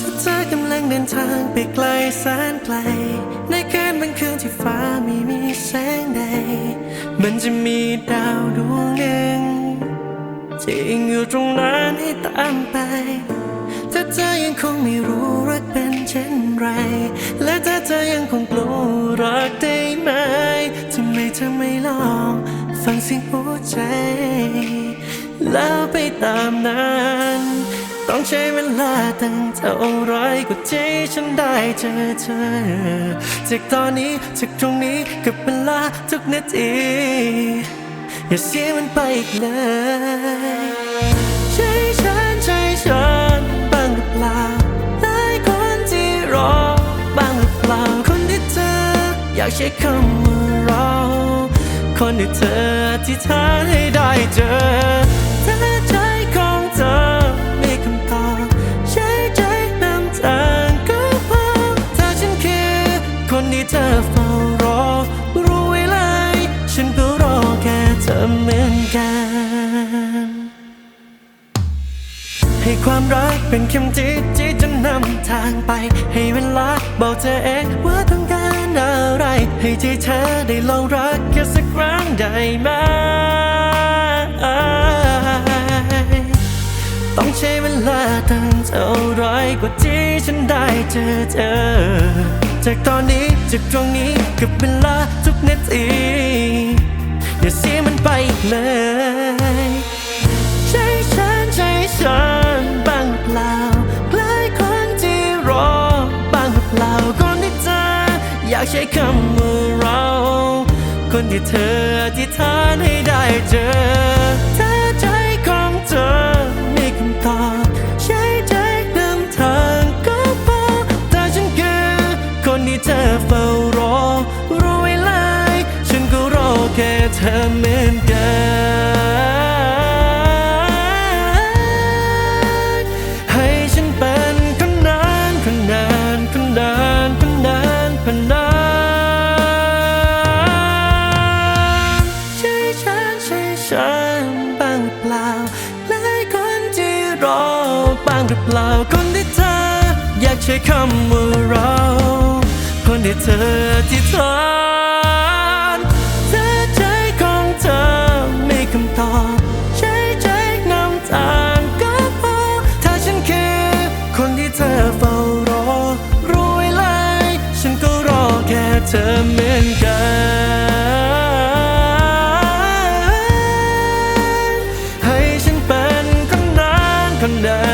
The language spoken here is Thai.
ถ้าเธอกำลังเดินทางไปไกลแสนไกล ในคืนบางคืนที่ฟ้าไม่มีแสงใด มันจะมีดาวดวงหนึ่งที่ยังอยู่ตรงนั้นให้ตามไป ถ้าเธอยังคงไม่รู้รักเป็นเช่นไร และถ้าเธอยังคงกลัวรักได้ไหมทำไมเธอไม่ลองฟังเสียงหัวใจ แล้วไปตามนั้นต้องใช้เวลาตั้งเท่าไรกว่าที่ฉันได้เจอเธอ จากตอนนี้จากตรงนี้กับเวลาทุกนาที อย่าเสียมันไปอีกเลยากใช้คำว่าเรา คนที่เธออธิษฐานให้ได้เจอถ้าใจของเธอมีคำตอบใช้ใจนำทางก็พอถ้าฉันคือคนที่เธอเฝ้ารอ รู้ไว้เลยฉันก็รอแค่เธอเหมือนกัน ให้ความรักเป็นเข็มทิศที่จะนำทางไป ให้เวลาบอกเธอเองว่าต้องการ ให้ใจเธอได้ลองรักแค่สักครั้งได้ไหม ต้องใช้เวลาตั้งเท่าไรกว่าที่ฉันได้เจอเธอ จากตอนนี้จากตรงนี้กับเวลาทุกนาทีอย่าเสียมันไปเลยากใช้คำว่าเรา คนที่เธอที่ทานให้ได้เจอ ฉันบ้างหรือเปล่าหลายคนที่รอบ้างหรือเปล่าคนที่เธอ อยากใช้คำว่าเราคนที่เธอที่ทานถ้าใจของเธอมีคำตอบใช้ใจนำทางก็พอถ้าฉันคือคนที่เธอเฝ้ารอรู้ไว้เลยฉันก็รอแค่เธอเหมือนกัน ข้างใน